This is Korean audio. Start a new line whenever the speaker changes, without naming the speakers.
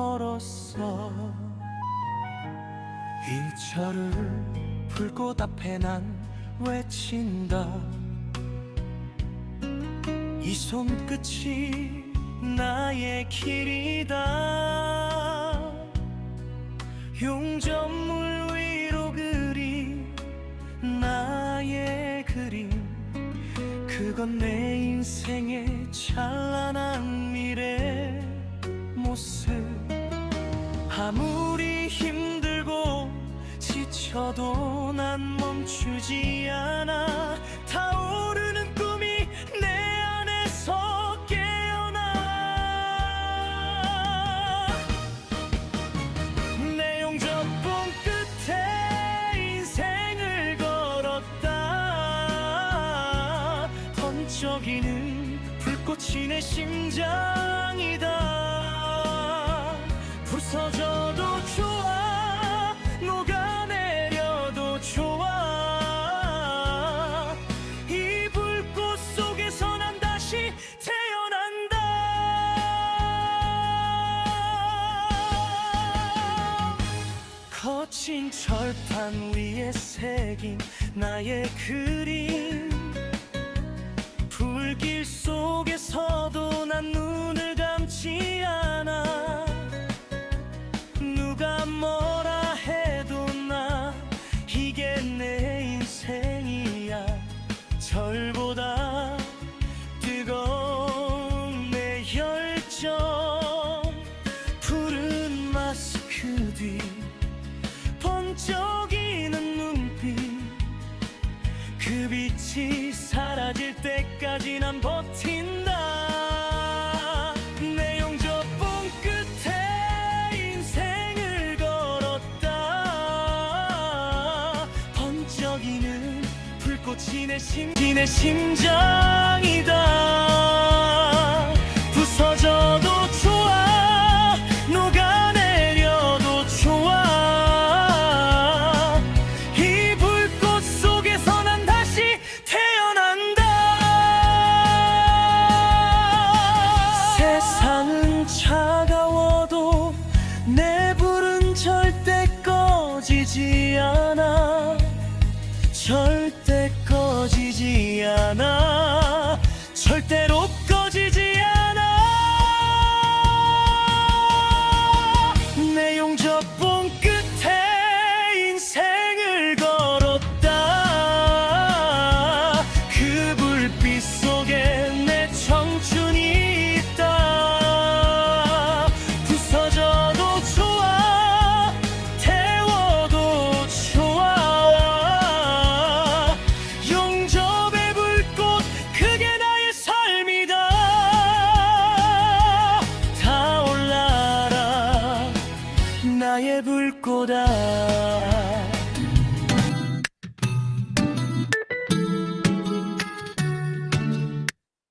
없어. 이철을 불꽃 앞에 난 외친다. 이 손끝이 나의 길이다. 용접물 위로 그린 나의 그림. 그건 내 인생의 찬란한 미래 모습 아무리 힘들고 지쳐도 난 멈추지 않아. 타오르는 꿈이 내 안에서 깨어나. 내 용접봉 끝에 인생을 걸었다. 번쩍이는 불꽃이 내 심장이다. 부서져 철판 위에 새긴 나의 그림. 불길 속에서도 난 눈을 지내 심 지내 심장이다. 부서져도 좋아. 녹아내려도 좋아. 이 불꽃 속에서 난 다시 태어난다. 세상은 차가워도 내 불은 절대 꺼지지 않아. 절대